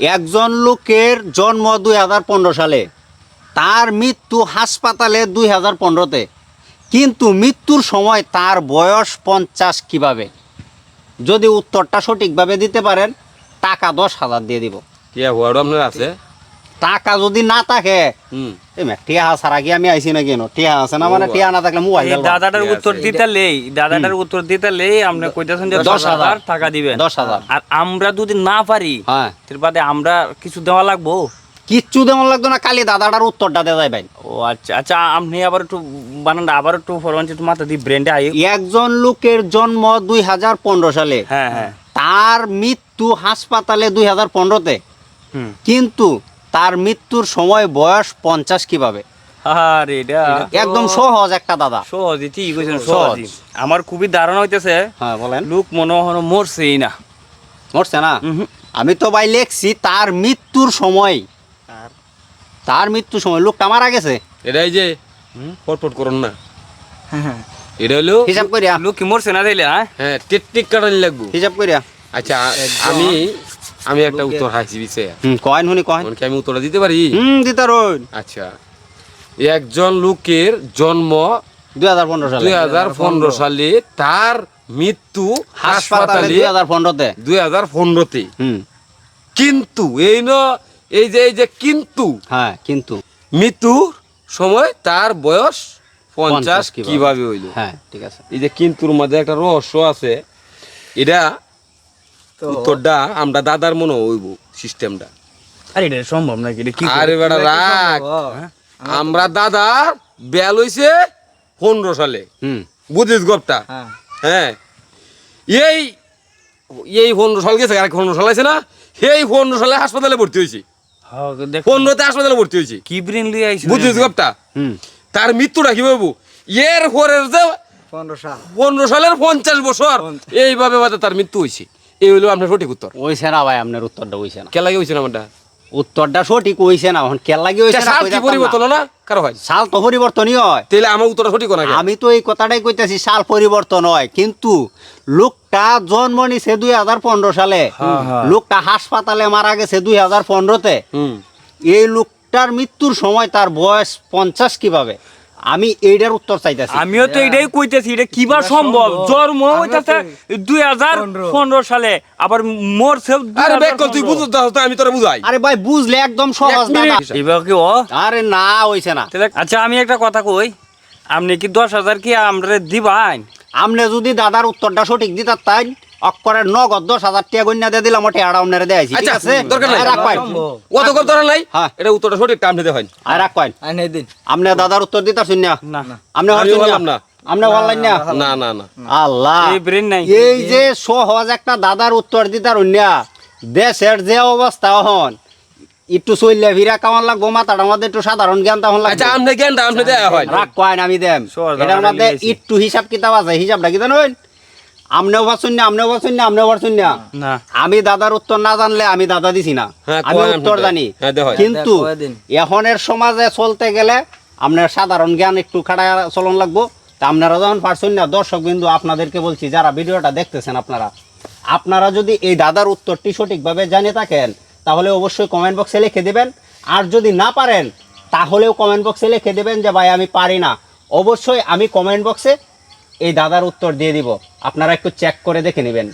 একজন লোকের জন্ম দুই হাজার পনেরো সালে, তার মৃত্যু হাসপাতালে দুই হাজার পনেরোতে। কিন্তু মৃত্যুর সময় তার বয়স পঞ্চাশ কীভাবে? যদি উত্তরটা সঠিকভাবে দিতে পারেন, টাকা দশ হাজার দিয়ে দিব। আছে? টাকা যদি না থাকে হুম। এই মে, টিয়া ছাড়া কি আমি আইছি না? কেন টিয়া আছে না মানে টিয়া না থাকলে মোবাইল দাদাটার উত্তর দিতে লেই দাদাটার উত্তর দিতে লেই আপনি কইতেছেন যে দশ হাজার। টাকা দিবেন। দশ হাজার। আর আমরা যদি না পারি হ্যাঁ। বাদে আমরা কিছু দেওয়া লাগবো? কিচ্ছু দেমন লাগতো না খালি দাদাটার উত্তরটা দেওয়া যায় ভাই ও আচ্ছা আচ্ছা আপনি আবার একটু বানান আবার একটু ফরমান একটু মাথা দিয়ে ব্রেনটা আই একজন লোকের জন্ম দুই হাজার পনেরো সালে। হ্যাঁ হ্যাঁ। তার মৃত্যু হাসপাতালে দুই হাজার পনেরোতে। হুম। কিন্তু তার মৃত্যুর সময় বয়স পঞ্চাশ কীভাবে? আরে এটা একদম সহজ একটা দাদা। সহজ ঠিক কইছেন সহজ। আমার খুবই ধারণা হইতেছে হ্যাঁ বলেন। লোক মনে হয় মরছেই না। মরছে না? আমি তো ভাই লেখছি তার মৃত্যুর সময়। তার? মৃত্যুর সময় লোকটা মারা গেছে। এটাই যে ফটফট করুন না। এটা হলো হিসাব করিয়া। লোক কি মরছে না দিলে হ্যাঁ? হ্যাঁ টেকনিক কাটানি লাগবো। হিসাব করিয়া। আচ্ছা আমি আমি একটা উত্তর হাসি দিছে। হুম কয়েন হুনি কয়েন। কি আমি উত্তরটা দিতে পারি? হুম দিতে রইন আচ্ছা। একজন লোকের জন্ম দুই হাজার পনেরো সালে। দুই হাজার পনেরো সালে তার মৃত্যু হাসপাতালে দুই হাজার পনেরোতে। দুই হাজার পনেরোতে। হুম। কিন্তু এই ন এই যে এই যে কিন্তু। হ্যাঁ কিন্তু। মৃত্যুর সময় তার বয়স পঞ্চাশ? কীভাবে হইল? হ্যাঁ ঠিক আছে। এই যে কিন্তুর মধ্যে একটা রহস্য আছে। এটা উত্তরটা আমরা দাদার মনে হইব সিস্টেমটা। আরে এটা সম্ভব নাকি? এটা কি আরে বেটা রাখ আমরা দাদার বেল হইছে পনেরো সালে। হুম। বুঝিস গপটা? হ্যাঁ। এই এই পনেরো সাল গেছে আর পনেরো সাল আছে না? সেই পনেরো সালে হাসপাতালে ভর্তি হয়েছি। হ্যাঁ, দেখ। পনেরোতে হাসপাতালে ভর্তি হয়েছি। কি ব্রেন লিয়ে আইছে বুঝিস গপটা? হুম। তার মৃত্যুটা কি বাবু এর পরের যে পনেরো সালের পঞ্চাশ বছর এইভাবে তার মৃত্যু হয়েছে। এই হইল আপনার সঠিক উত্তর। ওইছে না ভাই আপনার উত্তরটা ওইছে না। কে লাগে হয়েছে না আমারটা? উত্তরটা সঠিক না এখন হইছে না সাল কি পরিবর্তন না। কারও হয়? সাল তো পরিবর্তনই হয়। তাহলে আমার উত্তরটা সঠিক না আমি তো এই কথাটাই কইতাছি সাল পরিবর্তন হয়। কিন্তু লোকটা জন্ম নিছে দুই হাজার পনেরো সালে। লোকটা হাসপাতালে মারা গেছে দুই হাজার পনেরোতে। এই লোকটার মৃত্যুর সময় তার বয়স পঞ্চাশ কীভাবে? আমি এইটার উত্তর চাইতেছি। আমিও তো এটাই কইতেছি এটা কিবা সম্ভব? জন্ম হইতাছে দুই হাজার পনেরো সালে আবার মরছে আরে বেক কর তুই বুঝতে দাও আমি তোরা বুঝাই। আরে ভাই বুঝলে একদম সহজ দাদা এবার কি ও? আরে না হইছে না। আচ্ছা আমি একটা কথা কই। আপনি কি দশ হাজার কি আমরা দিবান আপনি যদি দাদার উত্তরটা সঠিক দিতে তাই অক্ষরের নগদ দশ হাজার টাকা গণ্যা দিয়ে দিলাম ওটা আড়া আপনারে দেয়াইছি ঠিক আচ্ছা আছে? দরকার নাই। আর রাখ পাইন অত কর দরকার নাই? হ্যাঁ। এটা উত্তরটা সঠিক টাইম দিতে হয়। আর রাখ পাইন আপনি দাদার উত্তর দিতে শুন না না। আপনি আমি বললাম না। আপনি বললেন না? না না না। আল্লাহ। এই ব্রেন নাই। এই যে সহজ একটা দাদার উত্তর দিতার অন্যা দেশের যে অবস্থা হন একটু চললে ভিড়া কেমন লাগবো মাথাটার মধ্যে একটু সাধারণ জ্ঞান তখন আচ্ছা লাগবে আমনে জ্ঞানটা আমনে দেয়া হয়। রাখ কয়েন আমি এটার মধ্যে একটু হিসাব কিতাব আছে হিসাবটা কি জানেন? আমনেও পারছেন না আমনেও পারছেন না আমনেও পারছেন না না। আমি দাদার উত্তর না জানলে আমি দাদা দিছি না। হ্যাঁ, আমি উত্তর জানি। হ্যাঁ। কিন্তু এখনের সমাজে চলতে গেলে আপনার সাধারণ জ্ঞান একটু খাড়া চলন লাগবো। তা আপনারা যখন পারছেন না দর্শক বিন্দু আপনাদেরকে বলছি যারা ভিডিওটা দেখতেছেন আপনারা আপনারা যদি এই দাদার উত্তরটি সঠিকভাবে জানে থাকেন তাহলে অবশ্যই কমেন্ট বক্সে লিখে দেবেন। আর যদি না পারেন তাহলেও কমেন্ট বক্সে লিখে দেবেন যে ভাই আমি পারি না। অবশ্যই আমি কমেন্ট বক্সে এই দাদার উত্তর দিয়ে দিব। আপনারা একটু চেক করে দেখে নেবেন।